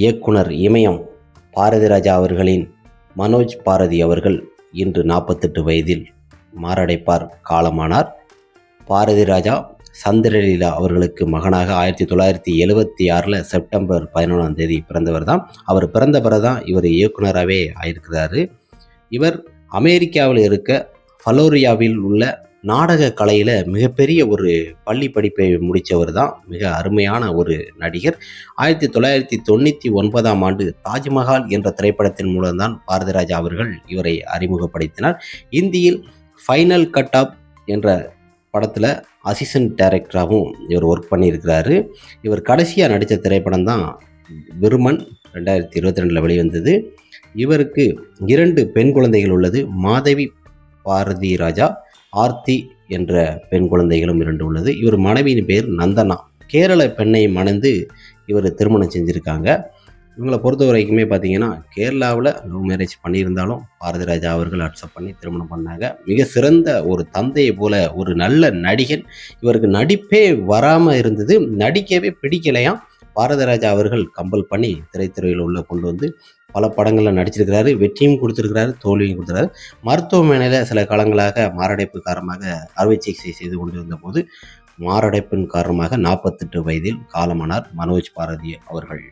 இயக்குனர் இமயம் பாரதிராஜா அவர்களின் மனோஜ் பாரதி அவர்கள் இன்று நாற்பத்தெட்டு வயதில் மாரடைப்பார் காலமானார். பாரதிராஜா சந்திரலீலா அவர்களுக்கு மகனாக ஆயிரத்தி தொள்ளாயிரத்தி எழுவத்தி ஆறில் செப்டம்பர் பதினொன்றாம் தேதி பிறந்தவர் தான். அவர் பிறந்த பிறகு தான் இவர் இயக்குனராகவே ஆயிருக்கிறாரு. இவர் அமெரிக்காவில் இருக்க ஃபலோரியாவில் உள்ள நாடக கலையில் மிகப்பெரிய ஒரு பள்ளி படிப்பை முடித்தவர் தான் மிக அருமையான ஒரு நடிகர். ஆயிரத்தி தொள்ளாயிரத்தி தொண்ணூற்றி ஒன்பதாம் ஆண்டு தாஜ்மஹால் என்ற திரைப்படத்தின் மூலம்தான் பாரதிராஜா அவர்கள் இவரை அறிமுகப்படுத்தினார். இந்தியில் ஃபைனல் கட் ஆப் என்ற படத்தில் அசிஸ்டன்ட் டைரக்டராகவும் இவர் ஒர்க் பண்ணியிருக்கிறாரு. இவர் கடைசியாக நடித்த திரைப்படம் தான் விருமன் ரெண்டாயிரத்தி இருபத்தி ரெண்டில் வெளிவந்தது. இவருக்கு இரண்டு பெண் குழந்தைகள் உள்ளது. மாதவி பாரதி ராஜா ஆர்த்தி என்ற பெண் குழந்தைகளும் இரண்டு உள்ளது. இவர் மனைவியின் பேர் நந்தனா. கேரள பெண்ணை மணந்து இவர் திருமணம் செஞ்சுருக்காங்க. இவங்களை பொறுத்த வரைக்குமே பார்த்தீங்கன்னா கேரளாவில் லவ் மேரேஜ் பண்ணியிருந்தாலும் பாரதிராஜா அவர்கள் அக்செப்ட் பண்ணி திருமணம் பண்ணாங்க. மிக சிறந்த ஒரு தந்தையை போல ஒரு நல்ல நடிகன். இவருக்கு நடிப்பே வராமல் இருந்தது. நடிக்கவே பிடிக்கலையாம். பாரதராஜா அவர்கள் கம்பல் பண்ணி திரைத்துறையில் உள்ள கொண்டு வந்து பல படங்களில் நடிச்சிருக்கிறாரு வெற்றியும் கொடுத்துருக்கிறாரு தோல்வியும் கொடுத்துருக்காரு மருத்துவமனையில் சில காலங்களாக மாரடைப்பு காரணமாக அறுவை சிகிச்சை செய்து கொண்டிருந்த போது மாரடைப்பின் காரணமாக நாற்பத்தெட்டு வயதில் காலமானார் மனோஜ் பாரதி அவர்கள்.